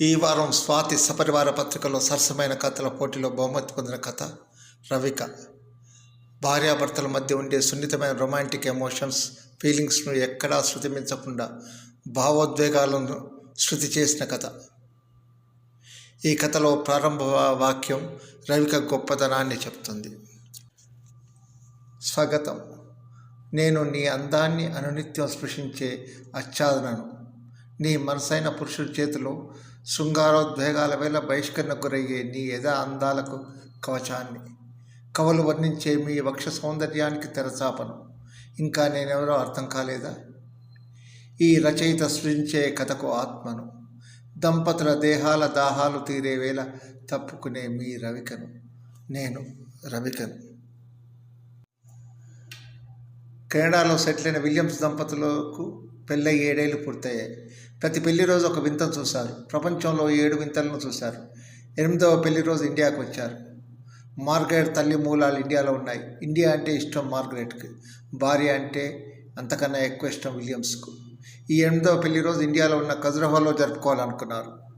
ఈ వారం స్వాతి సపరివార పత్రికలో సరసమైన కథల పోటీలో బహుమతి పొందిన కథ రవిక. భార్యాభర్తల మధ్య ఉండే సున్నితమైన రొమాంటిక్ ఎమోషన్స్ ఫీలింగ్స్ను ఎక్కడా శృతిమించకుండా భావోద్వేగాలను శృతి చేసిన కథ. ఈ కథలో ప్రారంభ వాక్యం రవిక గొప్పతనాన్ని చెప్తుంది. స్వాగతం. నేను నీ అందాన్ని అనునిత్యం స్పృశించే ఆచ్ఛాదనను. నీ మనసైన పురుషుడి చేతిలో శృంగారోద్వేగాల వేళ బహిష్కరణకు గురయ్యే నీ యథా అందాలకు కవచాన్ని. కవలు వర్ణించే మీ వక్ష సౌందర్యానికి తెరచాపను. ఇంకా నేనెవరో అర్థం కాలేదా? ఈ రచయిత సృజించే కథకు ఆత్మను. దంపతుల దేహాల దాహాలు తీరే వేళ తప్పుకునే మీ రవికను. నేను రవికను. కెనడాలో సెటిల్ అయిన విలియమ్స్ దంపతులకు పెళ్ళై ఏడేళ్ళు పూర్తయ్యాయి. ప్రతి పెళ్ళి రోజు ఒక వింతను చూశారు. ప్రపంచంలో ఏడు వింతలను చూశారు. ఎనిమిదవ పెళ్ళి రోజు ఇండియాకు వచ్చారు. మార్గరెట్ తల్లి మూలాలు ఇండియాలో ఉన్నాయి. ఇండియా అంటే ఇష్టం మార్గరెట్కి. భార్య అంటే అంతకన్నా ఎక్కువ ఇష్టం విలియమ్స్కు. ఈ ఎనిమిదవ పెళ్ళి రోజు ఇండియాలో ఉన్న ఖజురహోలో జరుపుకోవాలనుకున్నారు.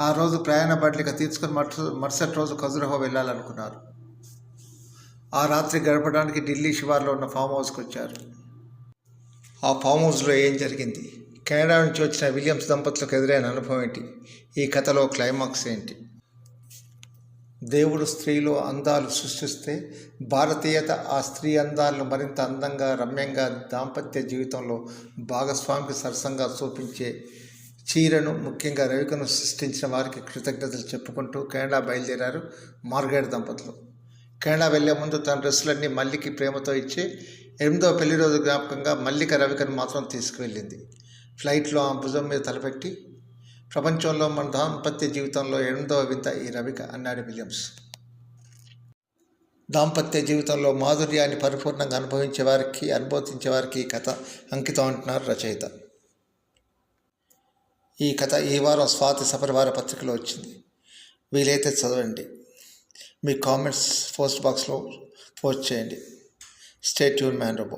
ఆ రోజు ప్రయాణ బడ్లిక తీర్చుకొని మరుస మరుసటి రోజు ఖజురహో వెళ్ళాలనుకున్నారు. ఆ రాత్రి గడపడానికి ఢిల్లీ శివార్లో ఉన్న ఫామ్ హౌస్కి వచ్చారు. ఆ ఫామ్ హౌస్లో ఏం జరిగింది? కెనడా నుంచి వచ్చిన విలియమ్స్ దంపతులకు ఎదురైన అనుభవం ఏంటి? ఈ కథలో క్లైమాక్స్ ఏంటి? దేవుడు స్త్రీలో అందాలు సృష్టిస్తే భారతీయత ఆ స్త్రీ అందాలను మరింత అందంగా రమ్యంగా దాంపత్య జీవితంలో భాగస్వామికి సరసంగా చూపించే చీరను ముఖ్యంగా రవికను సృష్టించిన వారికి కృతజ్ఞతలు చెప్పుకుంటూ కెనడా బయలుదేరారు మార్గరెట్ దంపతులు. కెనడా వెళ్ళే ముందు తన డ్రెస్సులన్నీ మల్లికి ప్రేమతో ఇచ్చి ఎనిమిదవ పెళ్ళి రోజు జ్ఞాపకంగా మల్లిక రవికను మాత్రం తీసుకువెళ్ళింది. ఫ్లైట్లో ఆ భుజం మీద తలపెట్టి ప్రపంచంలో మన దాంపత్య జీవితంలో ఎనిమిదవ వింత ఈ రవిక అన్నాడు విలియమ్స్. దాంపత్య జీవితంలో మాధుర్యాన్ని పరిపూర్ణంగా అనుభవించే వారికి అనుభవించే వారికి ఈ కథ అంకితం అంటున్నారు రచయిత. ఈ కథ ఈ వారం స్వాతి సపరివార పత్రికలో వచ్చింది. వీలైతే చదవండి. మీ కామెంట్స్ పోస్ట్ బాక్స్లో పోస్ట్ చేయండి. Stay tuned man robo